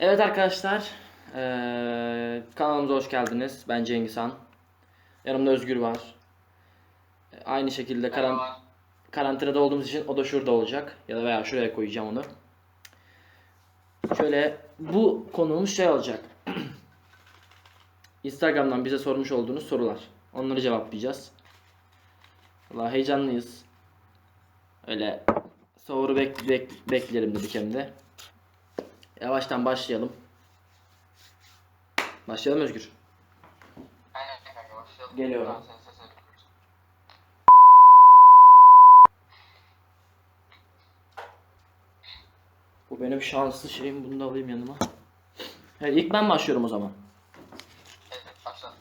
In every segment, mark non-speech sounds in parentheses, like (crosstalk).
Evet arkadaşlar, eee, kanalımıza hoş geldiniz. Ben Cengiz Han. Yanımda Özgür var. Aynı şekilde karan karantinada olduğumuz için o da şurada olacak. Ya da veya şuraya koyacağım onu. Şöyle bu konuğumuz şey olacak. (clears throat) Instagram'dan bize sormuş olduğunuz sorular. Onları cevaplayacağız. Valla heyecanlıyız. Öyle soru bek bek- bekleyelim dedik hem de. Yavaştan başlayalım. Başlayalım Özgür. Aynen kanka başlayalım. Geliyorum. Tamam, sen. Bu benim şanslı şeyim. Bunu da alayım yanıma. Evet ilk ben başlıyorum o zaman. Evet başla.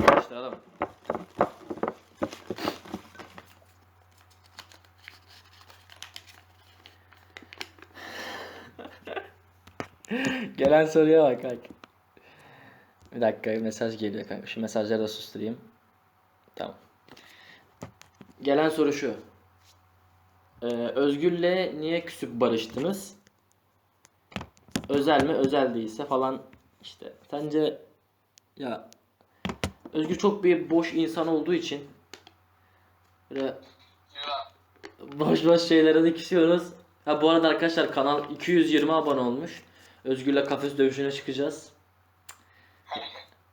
Başlayalım. Gelen soruya bak kanka. Bir dakika mesaj geliyor kanka. Şu mesajları da susturayım. Tamam. Gelen soru şu. Ee, Özgür'le niye küsüp barıştınız? Özel mi? Özel değilse falan işte. Sence ya Özgür çok bir boş insan olduğu için böyle boş boş şeylere de küsüyoruz. Ha bu arada arkadaşlar kanal 220 abone olmuş. Özgür'le kafes dövüşüne çıkacağız.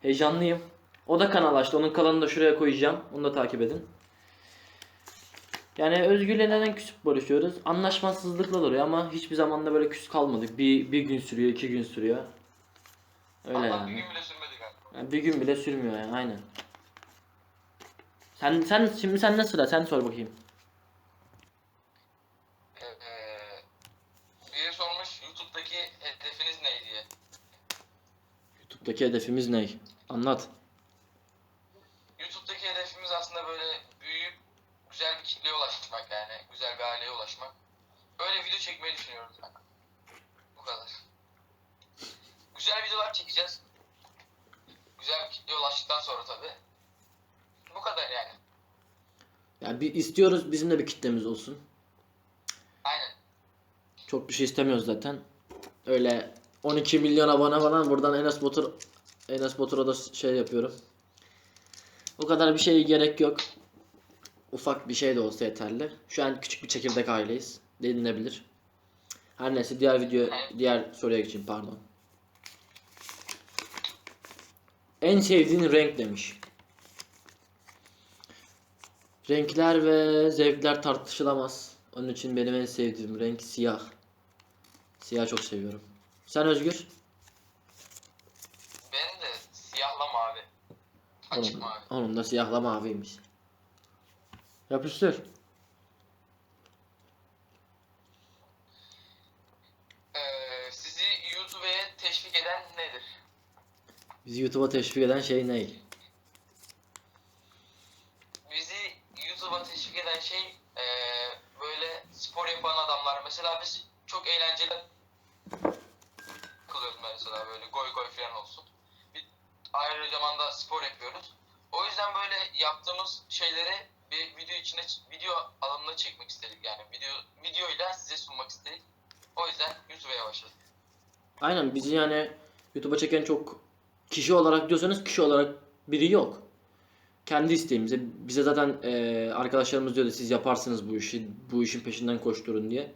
Heyecanlıyım. O da kanal açtı. Onun kanalını da şuraya koyacağım. Onu da takip edin. Yani Özgür'le neden küsüp barışıyoruz? Anlaşmazsızlıklar oluyor ama hiçbir zaman da böyle küs kalmadık. Bir, bir gün sürüyor, iki gün sürüyor. Öyle Allah yani. bir gün bile sürmedi kanka. Yani bir gün bile sürmüyor yani aynen. Sen sen şimdi sen ne sıra sen sor bakayım. Ee, biri sormuş YouTube'daki hedefiniz ne diye. YouTube'daki hedefimiz ne? Anlat. YouTube'daki hedefimiz aslında böyle büyüyüp güzel bir kitleye ulaşmak yani. Güzel bir aileye ulaşmak. Öyle video çekmeyi düşünüyoruz kanka. Bu kadar. Güzel videolar çekeceğiz. Güzel bir kitleye ulaştıktan sonra tabi. Bu kadar yani. Yani bir istiyoruz bizim de bir kitlemiz olsun. Aynen. Çok bir şey istemiyoruz zaten. Öyle 12 milyon abone falan buradan Enes Batur Enes Batur'a da şey yapıyorum. O kadar bir şeye gerek yok. Ufak bir şey de olsa yeterli. Şu an küçük bir çekirdek aileyiz. Denilebilir. Her neyse diğer video diğer soruya geçeyim pardon. En sevdiğin renk demiş. Renkler ve zevkler tartışılamaz. Onun için benim en sevdiğim renk siyah. Siyah çok seviyorum. Sen Özgür? Benim de siyahla mavi. Açık Onun, mavi. onun da siyahla maviymiş. Yapıştır. Ee, sizi YouTube'a teşvik eden nedir? Bizi YouTube'a teşvik eden şey ne? Bizi YouTube'a teşvik eden şey ee, böyle spor yapan adamlar. Mesela biz çok eğlenceli kılıyoruz mesela böyle goy goy falan olsun. Bir, ayrı zamanda spor yapıyoruz. O yüzden böyle yaptığımız şeyleri bir video içine video alanına çekmek istedik yani. Video videoyla size sunmak istedik. O yüzden YouTube'a başladık. Aynen bizi yani YouTube'a çeken çok kişi olarak diyorsanız kişi olarak biri yok. Kendi isteğimize bize zaten eee, arkadaşlarımız diyordu siz yaparsınız bu işi bu işin peşinden koşturun diye.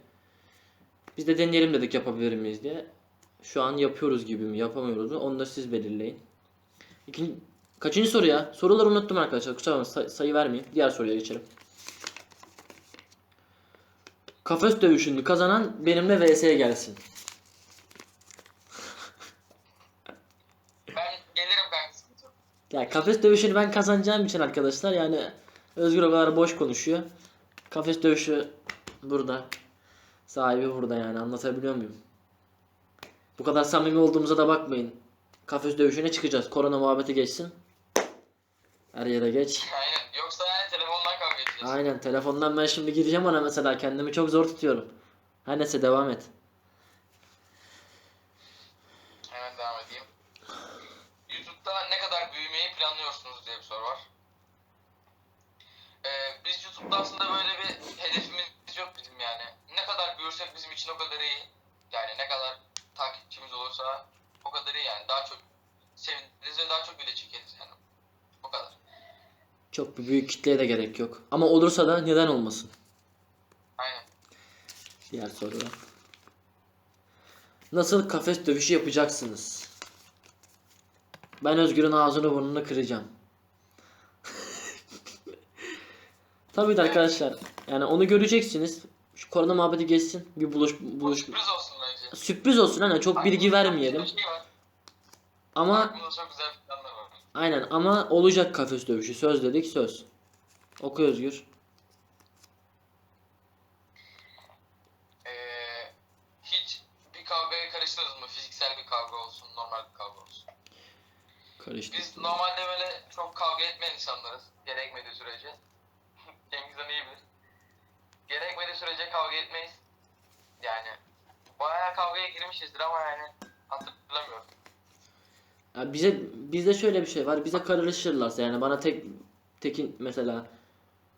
Biz de deneyelim dedik yapabilir miyiz diye. Şu an yapıyoruz gibi mi yapamıyoruz mu onu da siz belirleyin. İkinci, kaçıncı soru ya? Soruları unuttum arkadaşlar. Kusura bakmayın say- sayı vermeyeyim. Diğer soruya geçelim. Kafes dövüşünü kazanan benimle VS'ye gelsin. Ben gelirim ben. Ya kafes dövüşünü ben kazanacağım için arkadaşlar yani Özgür o kadar boş konuşuyor. Kafes dövüşü burada. Sahibi burada yani anlatabiliyor muyum? Bu kadar samimi olduğumuza da bakmayın. Kafes dövüşüne çıkacağız. Korona muhabbeti geçsin. Her yere geç. Aynen. Yoksa yani telefondan kavga edeceğiz. Aynen telefondan ben şimdi gireceğim ona mesela kendimi çok zor tutuyorum. Her neyse devam et. Hemen devam edeyim. YouTube'da ne kadar büyümeyi planlıyorsunuz diye bir soru var. Ee, biz YouTube'da aslında böyle bir hedefimiz yok bizim yani. Ne kadar büyürsek bizim için o kadar iyi. Yani ne kadar takipçimiz olursa o kadar iyi yani. Daha çok seviniriz ve daha çok video çekeriz yani. O kadar. Çok bir büyük kitleye de gerek yok. Ama olursa da neden olmasın? Aynen. Diğer soru. Nasıl kafes dövüşü yapacaksınız? Ben Özgür'ün ağzını burnunu kıracağım. (laughs) Tabii de arkadaşlar. Yani onu göreceksiniz. Korona muhabbeti geçsin. Bir buluş buluş Sürpriz olsun bence. sürpriz olsun hani çok bilgi vermeyelim. şey. Ama çok güzel aynen ama olacak kafes dövüşü. Söz dedik söz. Oku Özgür. Ee, hiç bir kavgaya karıştınız mı? Fiziksel bir kavga olsun, normal bir kavga olsun. Karıştı. Biz normalde böyle çok kavga etmeyen insanlarız. Gerekmediği sürece. (laughs) Cengizhan iyi bilir. Gerekmediği sürece kavga etmeyiz. Yani bayağı kavgaya girmişizdir ama yani hatırlamıyorum. Ya bize bizde şöyle bir şey var. Bize karışırlarsa yani bana tek tekin mesela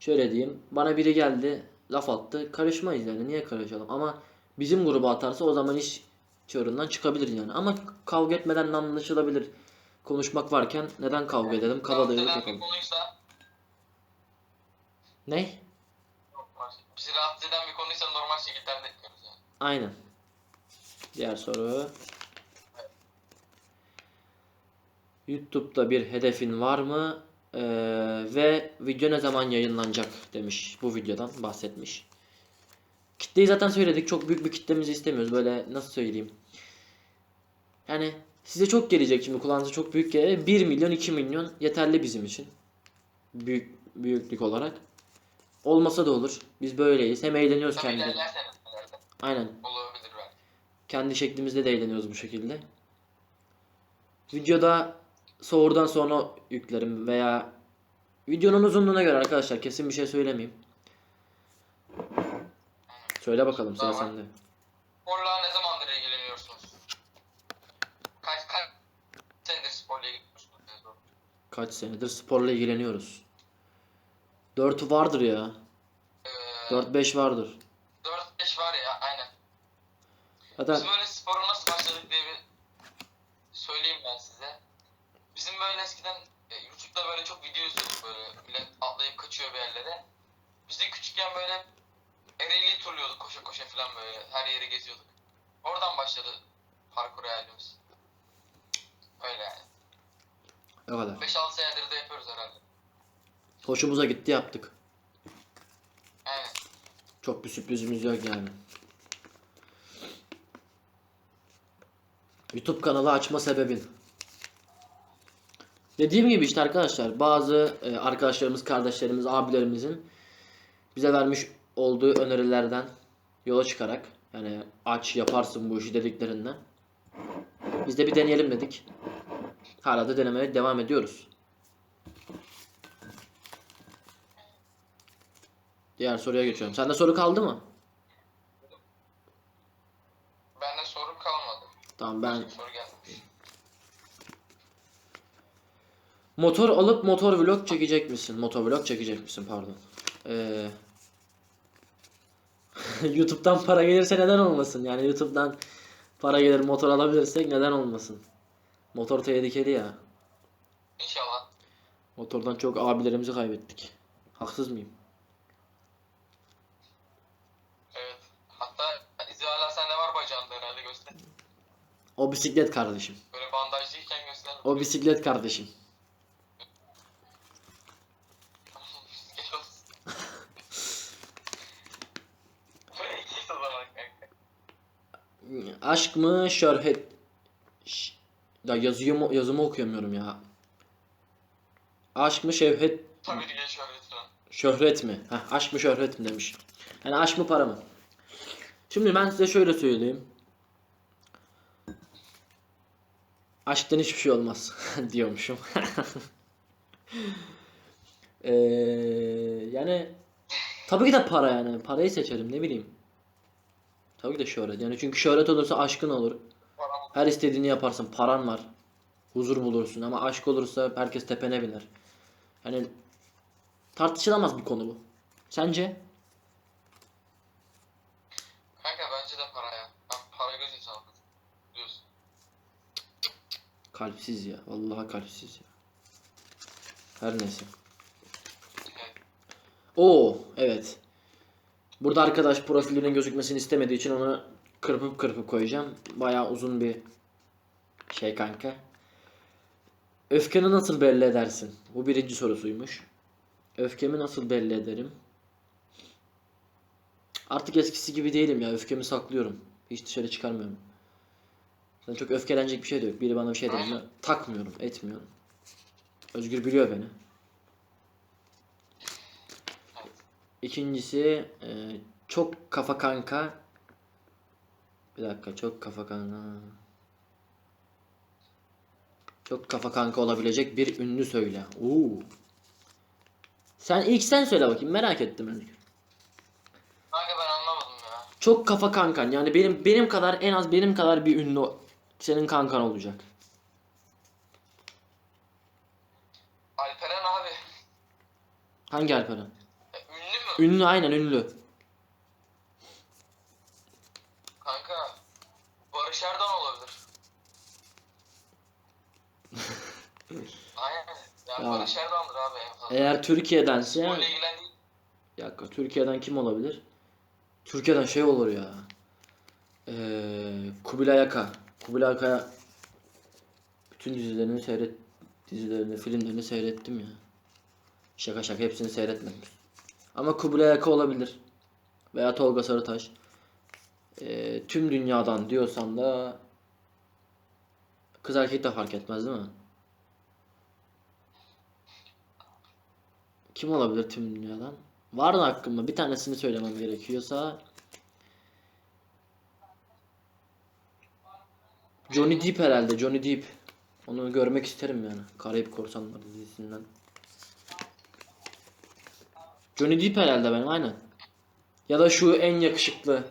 şöyle diyeyim. Bana biri geldi, laf attı. Karışmayız yani. Niye karışalım? Ama bizim gruba atarsa o zaman iş çığırından çıkabilir yani. Ama kavga etmeden de anlaşılabilir. Konuşmak varken neden kavga edelim? Kabadayılık yapalım. konuysa, Ne? Bizi rahatsız eden bir konuysa normal şekilde halletmiyoruz yani. Aynen. Diğer soru. YouTube'da bir hedefin var mı? Ee, ve video ne zaman yayınlanacak demiş. Bu videodan bahsetmiş. Kitleyi zaten söyledik. Çok büyük bir kitlemizi istemiyoruz. Böyle nasıl söyleyeyim? Yani size çok gelecek şimdi kulağınıza çok büyük gelir. 1 milyon 2 milyon yeterli bizim için. Büyük büyüklük olarak. Olmasa da olur. Biz böyleyiz. Hem eğleniyoruz Tabii kendi. Aynen. olabilir belki. Kendi şeklimizde de eğleniyoruz bu şekilde. Videoda soğurdan sonra yüklerim veya videonun uzunluğuna göre arkadaşlar kesin bir şey söylemeyeyim. Söyle bakalım sıra Tamam. sende. Sporla ne zamandır ilgileniyorsunuz? Kaç kaç senedir sporla ilgileniyorsunuz? Kaç senedir sporla ilgileniyoruz. 4 vardır ya. Ee, 4-5 vardır. 4-5 var ya aynen. Zaten Biz böyle spora nasıl başladık diye bir söyleyeyim ben size. Bizim böyle eskiden e, YouTube'da böyle çok video izliyorduk böyle millet atlayıp kaçıyor bir yerlere. Biz de küçükken böyle Ereğli'yi turluyorduk koşa koşa falan böyle her yeri geziyorduk. Oradan başladı parkur hayalimiz. Öyle yani. o kadar. 5-6 senedir de yapıyoruz herhalde. Hoşumuza gitti yaptık. Aynen. Çok bir sürprizimiz yok yani. YouTube kanalı açma sebebin. Dediğim gibi işte arkadaşlar bazı e, arkadaşlarımız, kardeşlerimiz, abilerimizin bize vermiş olduğu önerilerden yola çıkarak yani aç yaparsın bu işi dediklerinden biz de bir deneyelim dedik. Hala da denemeye devam ediyoruz. Diğer soruya geçiyorum. Sende soru kaldı mı? Bende soru kalmadı. Tamam ben Soru gelmiş. motor alıp motor vlog çekecek misin? Motor vlog çekecek misin pardon. Ee, (laughs) YouTube'dan para gelirse neden olmasın? Yani YouTube'dan para gelir motor alabilirsek neden olmasın? Motor tehlikeli ya. İnşallah. Motordan çok abilerimizi kaybettik. Haksız mıyım? Evet. Hatta izi hala sende var bacağında herhalde göster. O bisiklet kardeşim. Böyle bandajlıyken göster. O bisiklet kardeşim. (laughs) Aşk mı şöhret? Ş- Ya yazıyor yazımı okuyamıyorum ya. Aşk mı şevhet Tabii ki lütfen. Şöhret mi? Heh, aşk mı şöhret mi demiş. Yani aşk mı para mı? Şimdi ben size şöyle söyleyeyim. Aşktan hiçbir şey olmaz (laughs) diyormuşum. Eee (laughs) yani tabii ki de para yani. Parayı seçerim ne bileyim. Tabii ki de şöhret. Yani çünkü şöhret olursa aşkın olur. Her istediğini yaparsın. Paran var. Huzur bulursun ama aşk olursa herkes tepene biner. Yani tartışılamaz bir konu bu. Sence? Kanka bence de para ya. Ben para göz insanı. Biliyorsun. Kalpsiz ya. Vallahi kalpsiz ya. Her neyse. Oo evet. Burada arkadaş profilinin gözükmesini istemediği için onu kırpıp kırpıp koyacağım. Bayağı uzun bir şey kanka. Öfkeni nasıl belli edersin? Bu birinci sorusuymuş. Öfkemi nasıl belli ederim? Artık eskisi gibi değilim ya. Öfkemi saklıyorum. Hiç dışarı çıkarmıyorum. Zaten çok öfkelenecek bir şey de yok. Biri bana bir şey dediğinde takmıyorum, etmiyorum. Özgür biliyor beni. İkincisi e, çok kafa kanka. Bir dakika çok kafa kanka. Çok kafa kanka olabilecek bir ünlü söyle. Oo. Sen ilk sen söyle bakayım merak ettim Özgür. Kanka ben anlamadım ya. Çok kafa kankan yani benim benim kadar en az benim kadar bir ünlü senin kankan olacak. Alperen abi. Hangi Alperen? E, ünlü mü? Ünlü aynen ünlü. Kanka. Barış Erdoğan olabilir. (laughs) Aynen. Yani Ya. Barış Erdoğan'dır abi en fazla. Eğer Türkiye'dense Sporla ilgilen değil. Bir dakika Türkiye'den kim olabilir? Türkiye'den şey olur ya. Ee, Kubilay Aka. Kubilay Aka'ya bütün dizilerini seyret dizilerini, filmlerini seyrettim ya. Şaka şaka hepsini seyretmedim. Ama Kubilay Aka olabilir. Veya Tolga Sarıtaş. Ee, tüm dünyadan diyorsan da kız erkek de fark etmez değil mi? Kim olabilir tüm dünyadan? Var mı hakkımda? Bir tanesini söylemem gerekiyorsa Johnny Depp herhalde. Johnny Depp. Onu görmek isterim yani. Karayip Korsanları dizisinden. Johnny Depp herhalde benim aynen. Ya da şu en yakışıklı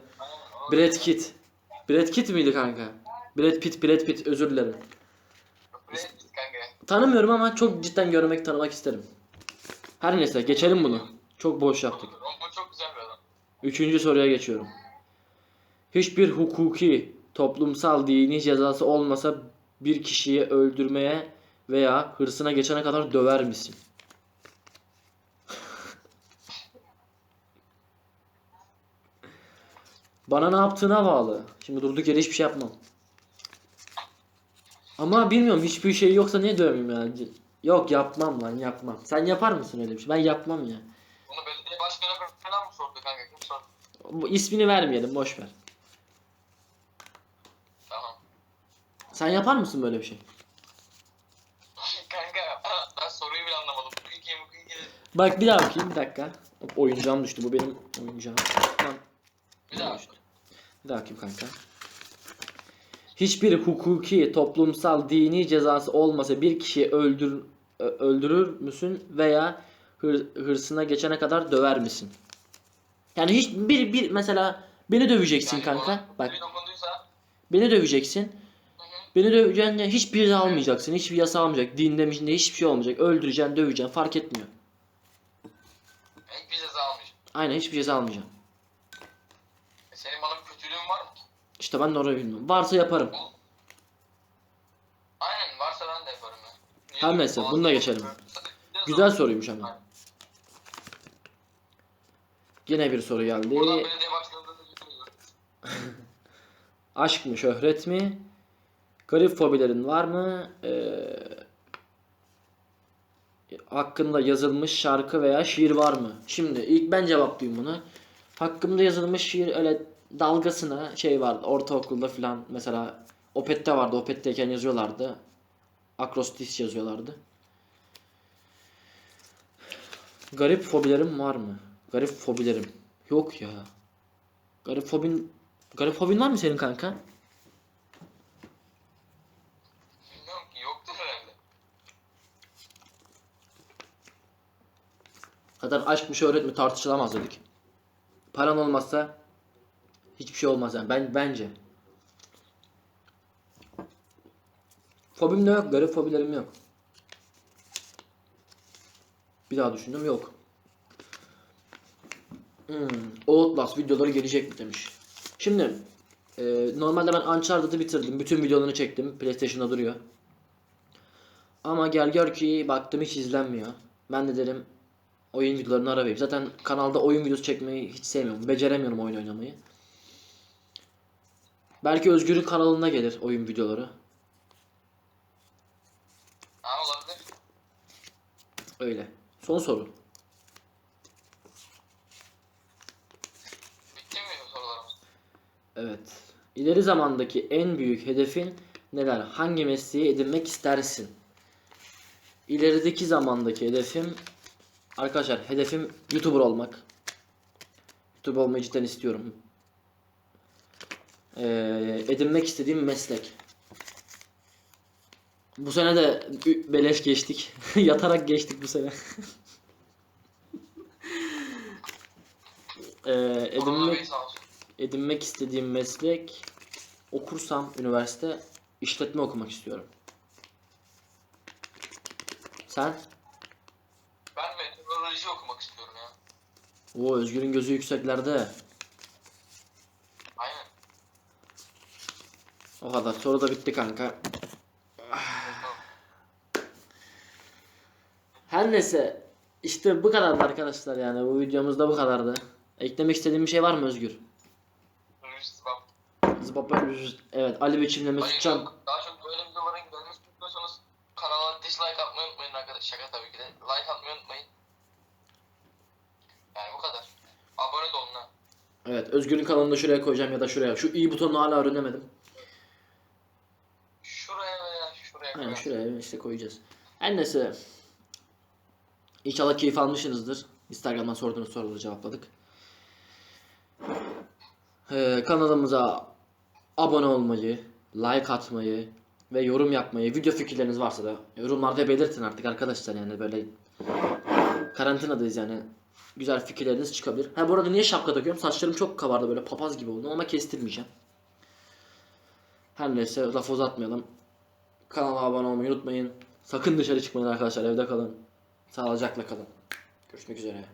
Brad Pitt. Brad Pitt miydi kanka? Brad Pitt, Brad Pitt özür dilerim. Brad Pitt kanka. Tanımıyorum ama çok cidden görmek, tanımak isterim. Her neyse geçelim bunu. Çok boş yaptık. Çok güzel bir adam. Üçüncü soruya geçiyorum. Hiçbir hukuki, toplumsal, dini cezası olmasa bir kişiyi öldürmeye veya hırsına geçene kadar döver misin? Bana ne yaptığına bağlı. Şimdi durduk yere hiçbir şey yapmam. Ama bilmiyorum hiçbir şey yoksa niye dövmeyeyim yani? Yok yapmam lan yapmam. Sen yapar mısın öyle bir şey? Ben yapmam ya. Bunu belediye başkanı falan mı sordu kanka? Kim sordu? Bu ismini vermeyelim boş ver. Sen yapar mısın böyle bir şey? kanka ben soruyu bile anlamadım. Bu iki Bak bir daha bakayım bir dakika. Hop, oyuncağım düştü bu benim oyuncağım. Lan, Bir daha. düştü. Bir daha bakayım kanka. Hiçbir hukuki, toplumsal, dini cezası olmasa bir kişiyi öldür öldürür müsün veya hır, hırsına geçene kadar döver misin? Yani hiç bir bir mesela beni döveceksin Yani kanka. Bak biri dokunduysa beni döveceksin. döveceğinde hiçbir ceza almayacaksın. Hiçbir yasa almayacak. Dinde mişinde hiçbir şey olmayacak. Öldüreceksin, döveceksin fark etmiyor. hiçbir ceza almayacağım. Aynen hiçbir ceza almayacaksın. E senin bana bir kötülüğün var mı? İşte ben de orayı bilmiyorum. Varsa yaparım. Aynen varsa ben de yaparım ya. Niye Her neyse, bunu da geçelim. Güzel soruymuş ama. Yine bir soru Buradan geldi. belediye başkanı da söylüyor. (laughs) Aşk mı, şöhret mi? Garip fobilerin var mı? Ee, hakkında yazılmış şarkı veya şiir var mı? Şimdi ilk ben cevaplayayım bunu. Hakkımda yazılmış şiir öyle dalgasına şey vardı ortaokulda filan mesela Opet'te vardı. Opet'teyken yazıyorlardı. Akrostiş yazıyorlardı. Garip fobilerim var mı? Garip fobilerim. Yok ya. Garip fobin Garip fobin var mı senin kanka? Bilmiyorum ki yoktur herhalde. Zaten aşk mı şöhret mi tartışılamaz dedik. Paran olmazsa hiçbir şey olmaz yani ben bence. Fobim de yok, garip fobilerim yok. Bir daha düşündüm yok. Hmm, Outlast videoları gelecek mi demiş. Şimdi Ee, normalde ben Uncharted'ı bitirdim. Bütün videolarını çektim. PlayStation'da duruyor. Ama gel gör ki baktım hiç izlenmiyor. Ben de derim oyun videolarını ara vereyim. Zaten kanalda oyun videosu çekmeyi hiç sevmiyorum. Beceremiyorum oyun oynamayı. Belki Özgür'ün kanalına gelir oyun videoları. Ha olabilir. Öyle. Son soru. Bitti mi sorularımız? Evet. İleri zamandaki en büyük hedefin neler? Hangi mesleği edinmek istersin? İlerideki zamandaki hedefim arkadaşlar hedefim YouTuber olmak. YouTuber olmayı cidden istiyorum. Ee, edinmek istediğim meslek. Bu sene de beleş geçtik. (laughs) Yatarak geçtik bu sene. (laughs) ee, edinmek edinmek istediğim meslek okursam üniversite işletme okumak istiyorum. Sen? Ben meteoroloji okumak istiyorum ya. O Özgür'ün gözü yükseklerde. Aynen. O kadar. Soru da bitti kanka. Her neyse. işte bu kadardı arkadaşlar yani. Bu videomuzda bu kadardı. Eklemek istediğin bir şey var mı Özgür? Zıbap Evet Ali Biçim'le Hayır, Mesutcan. yok. Daha çok böyle videoların gelmesini istiyorsanız kanala dislike atmayı unutmayın arkadaşlar. Şaka tabii ki de. Like atmayı unutmayın. Yani bu kadar. Abone de olun ha. Evet Özgür'ün kanalını da şuraya koyacağım ya da şuraya. Şu iyi butonunu hala öğrenemedim. Şuraya veya şuraya. Aynen koyalım. şuraya işte koyacağız. Her neyse. İnşallah keyif almışsınızdır. Instagram'dan sorduğunuz soruları cevapladık. Ee, kanalımıza abone olmayı, like atmayı ve yorum yapmayı, video fikirleriniz varsa da yorumlarda belirtin artık arkadaşlar yani böyle karantinadayız yani. Güzel fikirleriniz çıkabilir. Ha bu arada niye şapka takıyorum? Saçlarım çok kabardı böyle papaz gibi oldu ama kestirmeyeceğim. Her neyse laf uzatmayalım. Kanala abone olmayı unutmayın. Sakın dışarı çıkmayın arkadaşlar. Evde kalın. Sağlıcakla kalın. Görüşmek üzere.